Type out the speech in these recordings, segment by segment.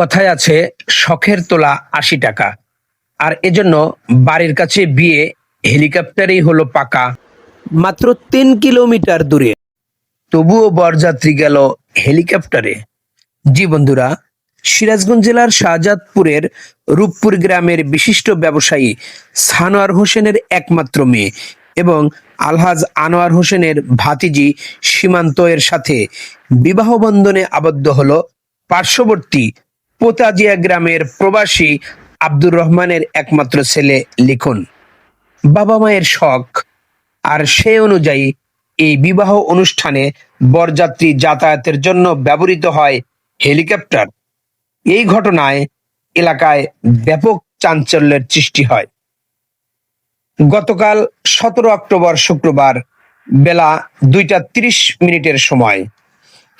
কথায় আছে শখের তোলা আশি টাকা। আর এজন্য বাড়ির কাছে বিয়ে হেলিকপ্টারেই হলো পাকা। মাত্র তিন কিলোমিটার দূরে। তবুও বরযাত্রী গেল হেলিকপ্টারে। জি বন্ধুরা সিরাজগঞ্জ জেলার শাহজাদপুরের রূপপুর গ্রামের বিশিষ্ট ব্যবসায়ী সানোয়ার হোসেনের একমাত্র মেয়ে এবং আলহাজ আনোয়ার হোসেনের ভাতিজি সীমান্ত এর সাথে বিবাহ বন্ধনে আবদ্ধ হলো পার্শ্ববর্তী পোতাজিয়া গ্রামের প্রবাসী আব্দুর রহমানের একমাত্র ছেলে লিখন। বাবা মায়ের শখ আর সে অনুযায়ী এই বিবাহ অনুষ্ঠানে বরযাত্রী যাতায়াতের জন্য ব্যবহৃত হয় হেলিকপ্টার। এই ঘটনায় এলাকায় ব্যাপক চাঞ্চল্যের সৃষ্টি হয়। গতকাল সতেরো অক্টোবর শুক্রবার বেলা দুইটা তিরিশ মিনিটের সময়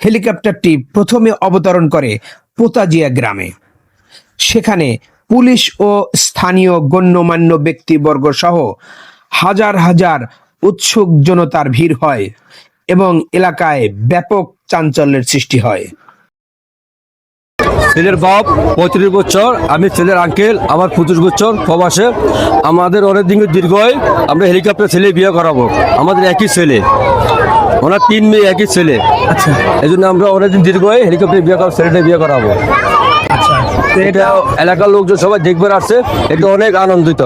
হেলিকপ্টারটি প্রথমে অবতরণ করে পোতাজিয়া গ্রামে। সেখানে পুলিশ ও স্থানীয় গণ্যমান্য ব্যক্তিবর্গ সহ হাজার হাজার উৎসুক জনতার ভিড় হয় এবং এলাকায় ব্যাপক চাঞ্চল্যের সৃষ্টি হয়। ছেলের বাপ পঁয়ত্রিশ বছর, আমি ছেলের আঙ্কেল, আমার পঁচিশ বছর প্রবাসে। আমাদের অনেক দিন দীর্ঘই আমরা হেলিকপ্টার ছেলে বিয়ে করাবো। আমাদের একই ছেলে। ওনার তিন মেয়ে একই ছেলে। আচ্ছা। এই জন্য আমরা অনেকদিন দীর্ঘই হেলিকপ্টার বিয়ে করাবো ছেলেটা বিয়ে করাবো। আচ্ছা। এটা এলাকার লোকজন সবাই দেখবার আসছে এটা অনেক আনন্দিত।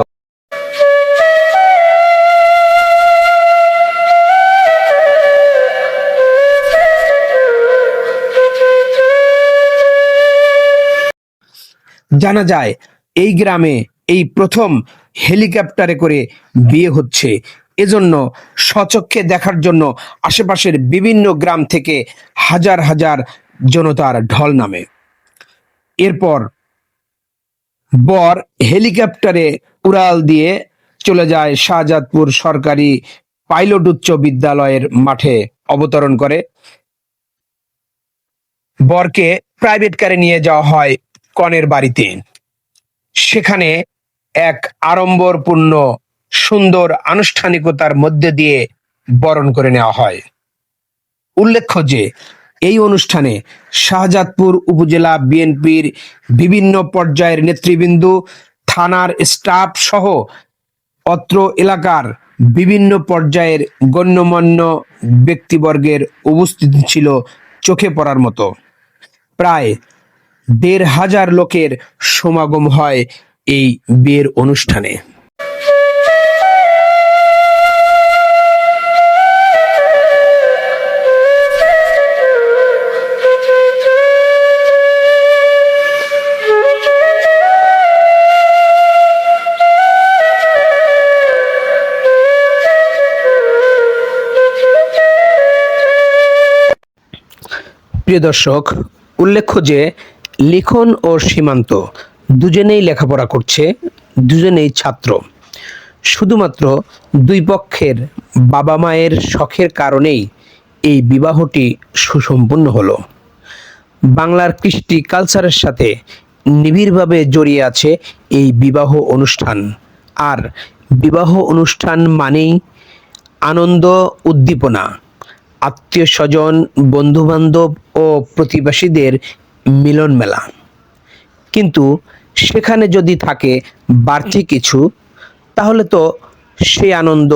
জানা যায় এই গ্রামে এই প্রথম হেলিকপ্টারে করে বিয়ে হচ্ছে। এজন্য সচক্ষে দেখার জন্য আশেপাশের বিভিন্ন গ্রাম থেকে হাজার হাজার জনতার ঢল নামে। এরপর বর হেলিকপ্টারে উড়াল দিয়ে চলে যায় শাহজাদপুর সরকারি পাইলট উচ্চ বিদ্যালয়ের মাঠে অবতরণ করে। বরকে প্রাইভেট কারে নিয়ে যাওয়া হয় কনের বাড়িতে। সেখানে এক আড়ম্বরপূর্ণ সুন্দর আনুষ্ঠানিকতার মধ্যে দিয়ে বরণ করে নেওয়া হয়। উল্লেখ্য যে, এই অনুষ্ঠানে শাহজাদপুর উপজেলা বিএনপির বিভিন্ন পর্যায়ের নেতৃবৃন্দ, থানার স্টাফ সহ অত্র এলাকার বিভিন্ন পর্যায়ের গণ্যমান্য ব্যক্তিবর্গের উপস্থিতি ছিল চোখে পড়ার মতো। প্রায় দেড় হাজার লোকের সমাগম হয় এই বিয়ের অনুষ্ঠানে। প্রিয় দর্শক, উল্লেখ্য যে লিখন ও সীমান্ত দুজনেই লেখাপড়া করছে, দুজনেই ছাত্র। শুধুমাত্র দুই পক্ষের বাবা মায়ের শখের কারণেই এই বিবাহটি সুসম্পন্ন হলো। বাংলার কৃষ্টি কালচারের সাথে নিবিড়ভাবে জড়িয়ে আছে এই বিবাহ অনুষ্ঠান। আর বিবাহ অনুষ্ঠান মানেই আনন্দ, উদ্দীপনা আত্মীয় স্বজন বন্ধু বান্ধব ও প্রতিবেশীদের মিলন মেলা। কিন্তু সেখানে যদি থাকে বাড়তি কিছু, তাহলে তো সেই আনন্দ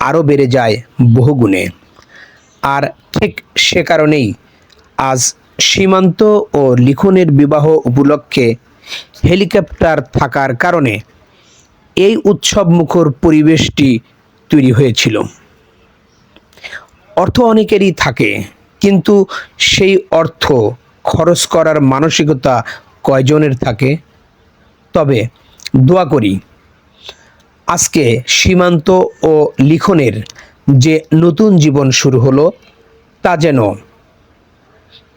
আরও বেড়ে যায় বহুগুণে। আর ঠিক সে কারণেই আজ সীমান্ত ও লিখনের বিবাহ উপলক্ষে হেলিকপ্টার থাকার কারণে এই উৎসব মুখর পরিবেশটি তৈরি হয়েছিল। অর্থ অনেকেরই থাকে, কিন্তু সেই অর্থ খরচ করার মানসিকতা কয়জনের থাকে? তবে দোয়া করি, আজকে সীমান্ত ও লিখনের যে নতুন জীবন শুরু হলো, তা যেন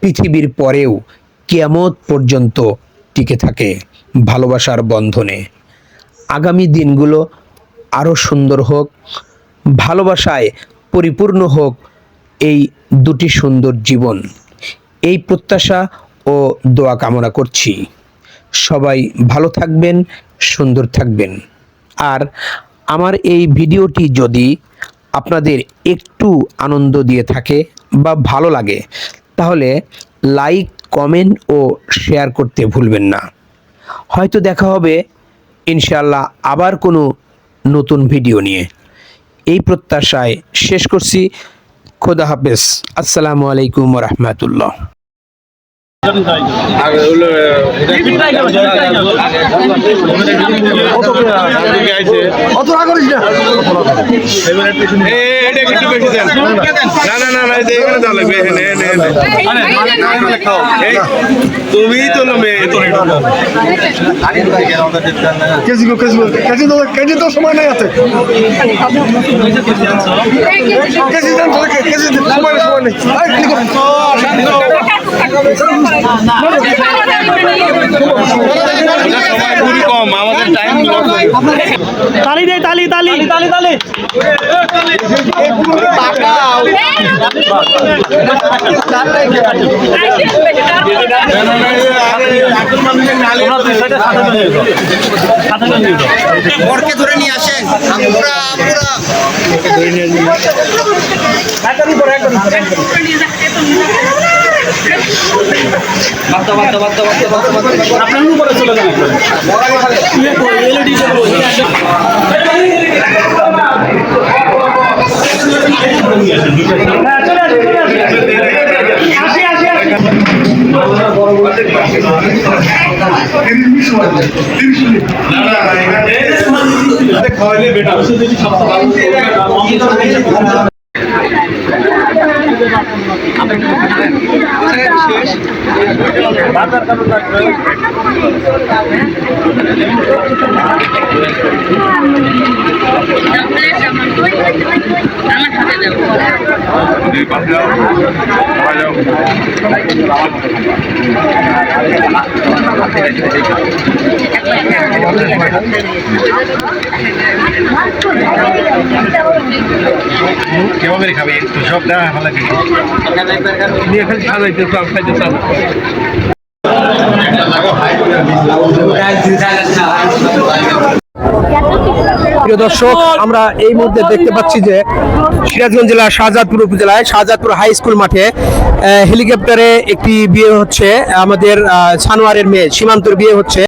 পৃথিবীর পরেও কিয়ামত পর্যন্ত টিকে থাকে ভালোবাসার বন্ধনে। আগামী দিনগুলো আরও সুন্দর হোক, ভালোবাসায় পরিপূর্ণ হোক এই দুটি সুন্দর জীবন। এই প্রত্যাশা ও দোয়া কামনা করছি। সবাই ভালো থাকবেন, সুন্দর থাকবেন। আর আমার এই ভিডিওটি যদি আপনাদের একটু আনন্দ দিয়ে থাকে বা ভালো লাগে, তাহলে লাইক, কমেন্ট ও শেয়ার করতে ভুলবেন না। হয়তো দেখা হবে ইনশাল্লাহ আবার কোনো নতুন ভিডিও নিয়ে। এই প্রত্যাশায় শেষ করছি। খোদা হাফেজ আসসালামু আলাইকুম রহমতুল্লাহ না। না না না এই এখানে যাওয়া লাগবে এখানে এখানে, এখানে। এই, তো মেয়ে। কেজি গো কেজি কেজি তো কেজি তো সময় নাই আছে কেজি দেন কেজি সময় সময় নেই। আই, কি করো? সময় খুবই কম আমাদের টাইম তালি দে তালি। তালি তালি। তালি বরকে ধরে নিয়ে আসেন। আমরা আসি আসি আসি আমার হাতে দেবো কেমন খাবে? একটু সব দেখা ভালো নিয়ে খালি সাজাইতে চাল খাইতে চাল প্রিয় দর্শক, আমরা এই মুহূর্তে দেখতে পাচ্ছি যে সিরাজগঞ্জ জেলার শাহজাদপুর উপজেলায়, শাহজাদপুর হাই স্কুল মাঠে হেলিকপ্টারে একটি বিয়ে হচ্ছে, আমাদের সানোয়ারের মেয়ে সীমান্তর বিয়ে হচ্ছে।